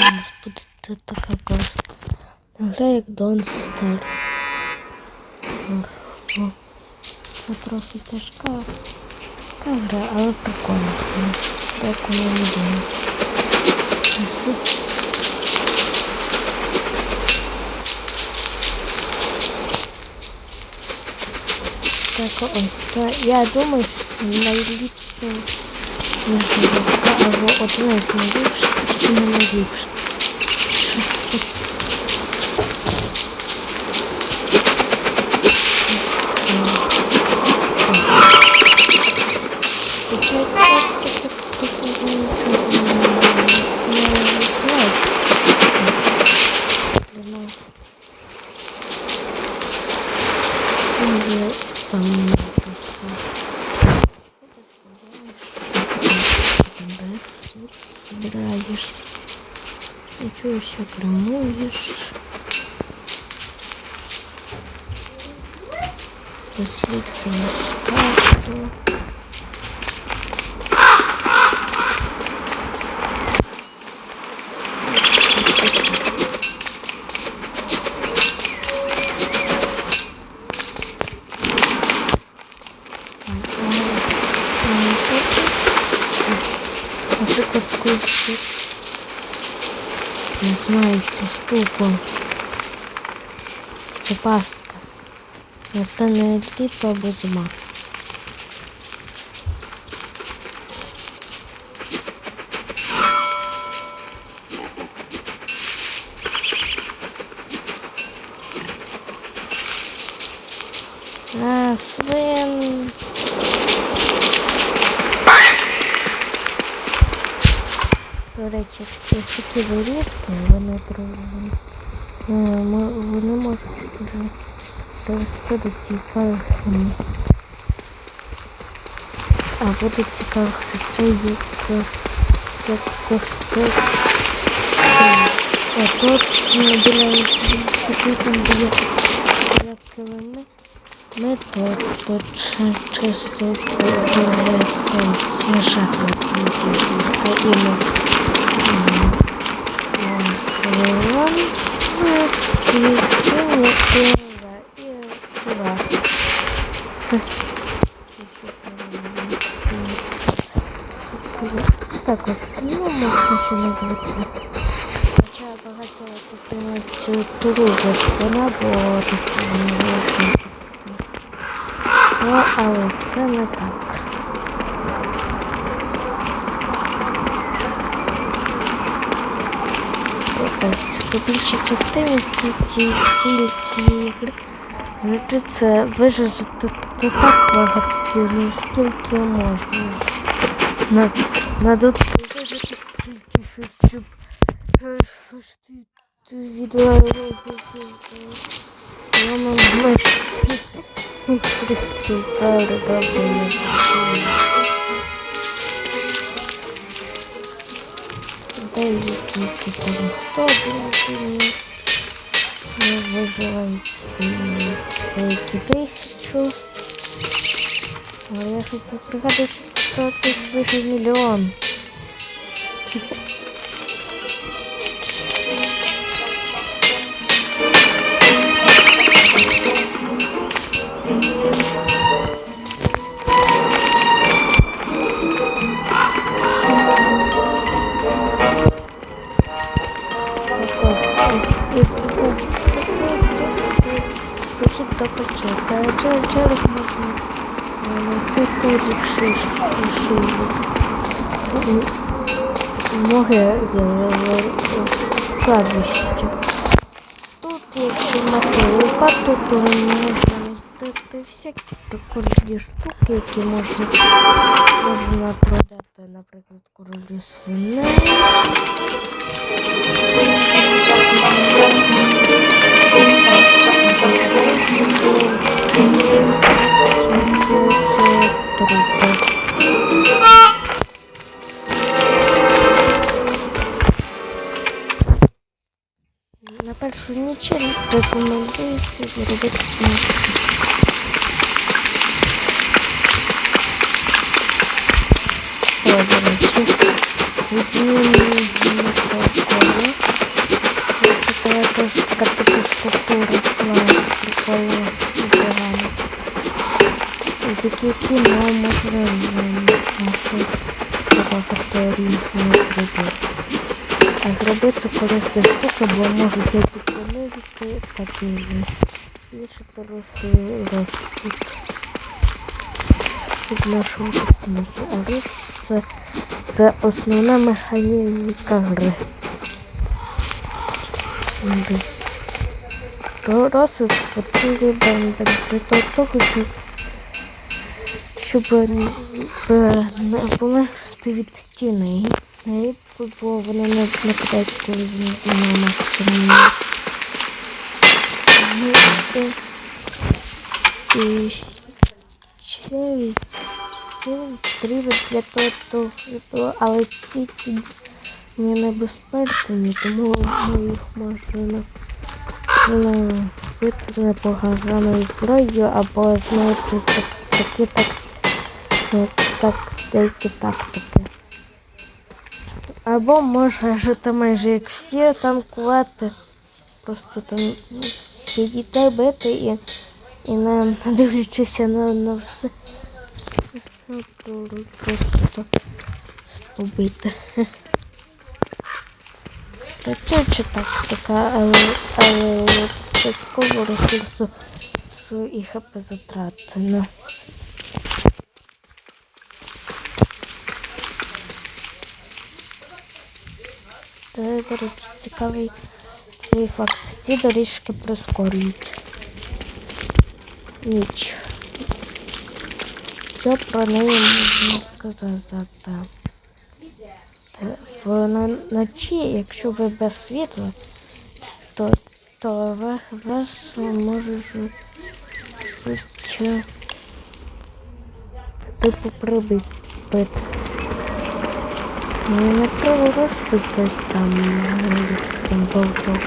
у нас буде тут така класна. Гра як Star. О, Це трохи тяжка. Така гра, але прикольна. Так воно не думаю. Так, ось це. Я думаю, що найліпше можливо, або одне з найліпших, чи не найліпше. Промоешь доследствие карту Наприклад, курси. Не знаю цю штуку. Це пастка. Настане літо або зима. А, свин. До ось такі вирізки, вони трудні. Вони можуть вже довести до цікавих місць. Або до цікавих речей, як, як кости. А тут ну, біля такий там біля килими. Ми тут, тут чи- чисто ці шахматні а іменно Слон, Печенье, и сюда. Так от, ну, можна ще назвати. Хоча багато тут туру за спина, бо такі не Ну, але це не так. Ось по більшій частині ці ці ці ці ігри гри це вижити так багато цілей, скільки можна. На, надо вижити стільки, що щоб е, ти, відео я мам мешки приступали добре. Деякі там 100 доларів не виживають деякі тисячу. Але я щось не пригадую, що хтось вижив мільйон. До печер. Через можна знайти ріши Ноги кладбище. Тут, якщо мати лопату, то можна знайти всякі прикольні штуки, які можна, можна продати, наприклад, королі свиней. На першу ніч рекомендується зробити смак. О, до речі, відмінні Які можемо знайти багато різних грибів. А це корисна штука, бо можуть як і понизити, так і збільшити росли розсуд від нашого персонажа. А рис це, це основна механіка гри. Розсуд потрібен для того, щоб щоб е, не померти від. Е, Бо вони не нападають, коли він на максимум. Ну, е, І ще він для того, але ці ці не небезпечні, тому ми їх можемо ну, бити непоганою зброєю або знаєте такі так, ну, так деякі тактики. Або може жити майже як всі танкувати. Просто там ну, підійти бити і, і не дивлячися на, на все. ну, то просто убити. Працююча тактика, але, але частково ресурсу і хп затратено. Це, до речі, цікавий факт. Ці доріжки прискорюють. Ніч. Що про неї можна сказати? В ночі, якщо ви без світла, то, то вас, може що типу прибити. Ну, не треба то есть там, якийсь там болток.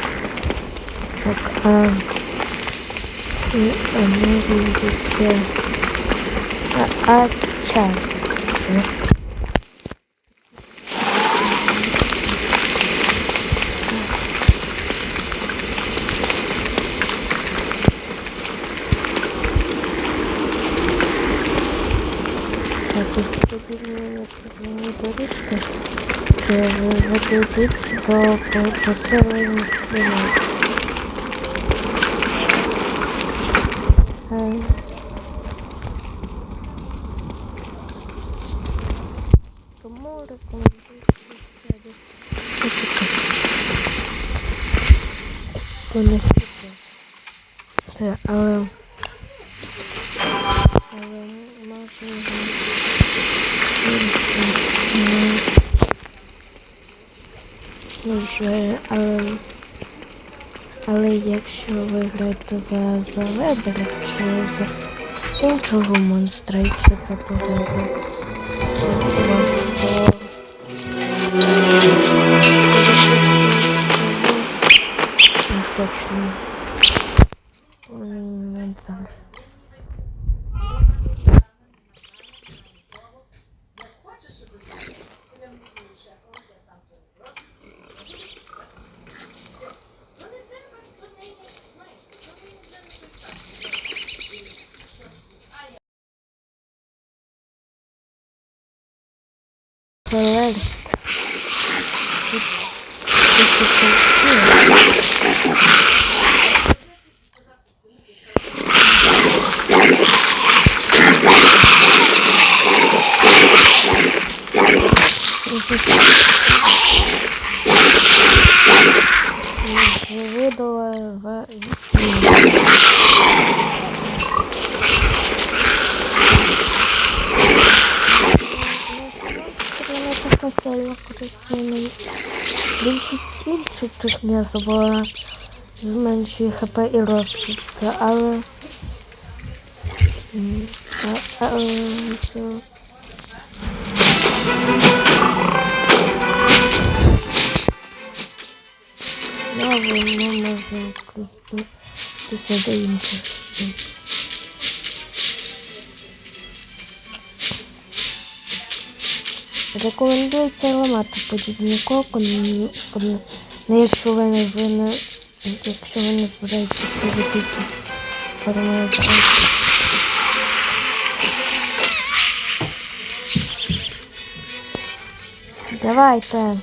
Так, а... І, а може таке... А, а чай. Так, розподілення цивільні доріжки ведуть до поселення свиней. Е, Тому рекомендується це до Вони Це, але але можна Ну, вже, але, але якщо ви граєте за, за ледера чи за іншого монстра, якщо це повезло, точно Шелест. Тут такі Видала в Вона Більшість інших тут м'ясо була зменшує хп і розсуд, але Ну, воно може користуватися до інших. Рекомендується ламати подібні кокони, якщо ви не якщо ви не збираєтесь робити якісь формати. Давайте.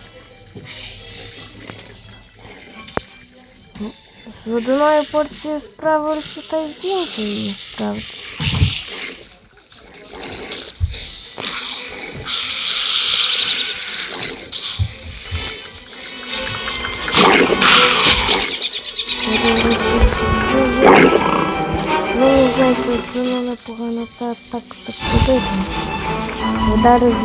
З водяною порцією справи та з іншою справді. Ну, знаєте, воно непогано та так так подивно. Ударив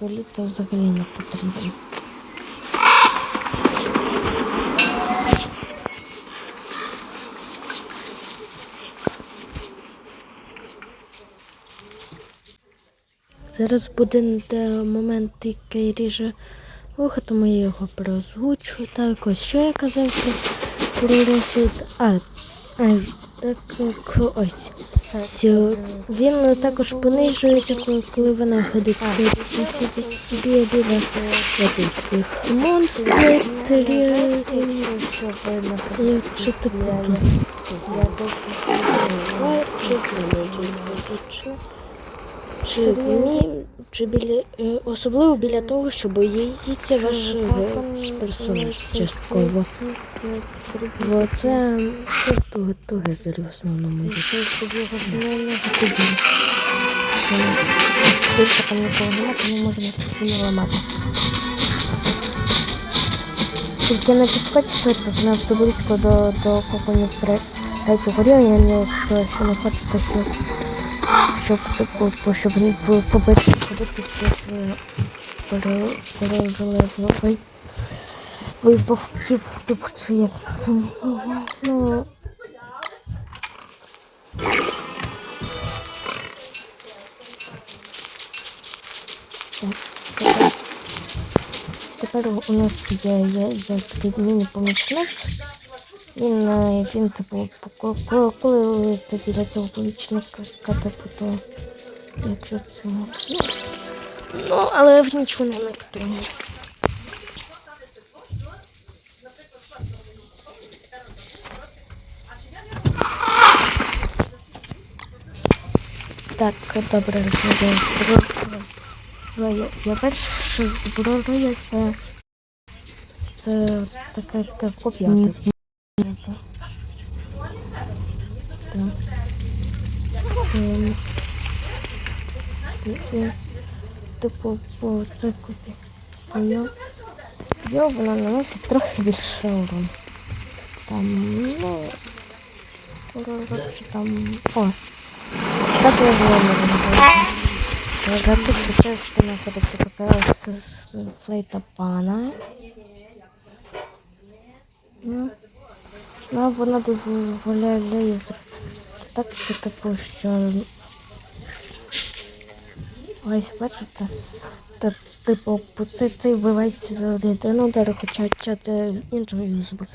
до літа взагалі не потрібна. Зараз буде момент, який ріже вуха, тому я його переозвучу. Так, ось що я казав про, розсуд. А, а, так ось. Він також понижується, коли, коли вона ходить. Тобто собі біля таких монстрів. Якщо ти чи, чи, ні, чи біля, е, особливо біля того, що боїться ваш персонаж частково. Бо це, це туге, туге в основному. Більше там нікого немає, тому можна спокійно ламати. Тільки не підскочити занадто близько до, до какого-нибудь третього рівня, якщо ще не хочете, щоб, щоб, типу, щоб побити, побитися з пере- пережелезною вибухів, типу, чи. Ну, тепер- у нас є, є, є такий міні-помічник. Він, він типу, ко- ко- коли ти біля цього помічника, то якщо це. Ну, ну але в ніч воно не активне. Так, добре, розглядаю зброю. Я, я бачу, що зброя це, це така як копія. типу. По це. Поняв? Йо, вона наносить трохи більше урон. Там, ну, коротше, там, о, так я говорю. Вже тут що знаходиться така флейта пана. Ну, ну, вона дозволяє. Так що типу, що ось бачите, типу, по- цей, цей вбивається за один удар, хоча чати іншою зброю.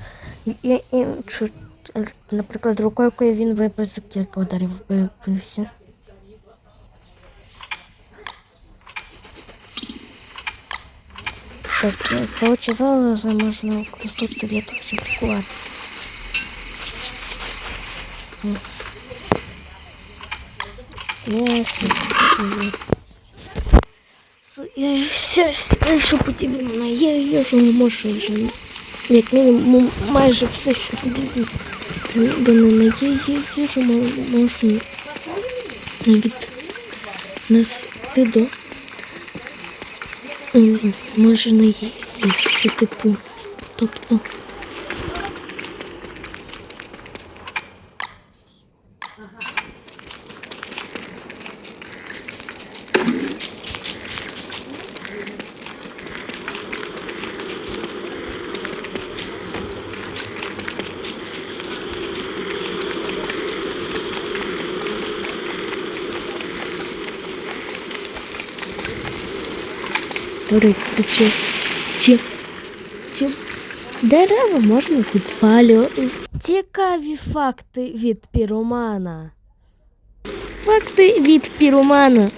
І, іншу, е, наприклад, рукою, якою він вибив за кілька ударів вибився. Так, е, коротше, зараз можна використовувати для того, щоб лікуватися. Yes. Все, що потрібно на є, їжу може вже, як мінімум, майже все, що потрібно. На є їжу мо- можна навіть нести до М, можна їсти, типу, тобто. Речі, чи, чи, чи дерева можна підпалювати? Цікаві факти від пірумана. Факти від пірумана.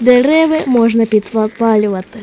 Дерева можна підпалювати.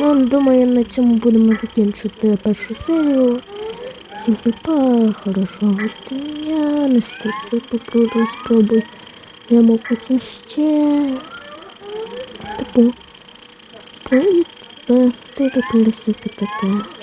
Ну, думаю, на цьому будемо закінчувати першу серію. Всім па, хорошого дня, стати попробуй, спробуй. Я мав потім ще. Типу. Привіт, ти таке таке.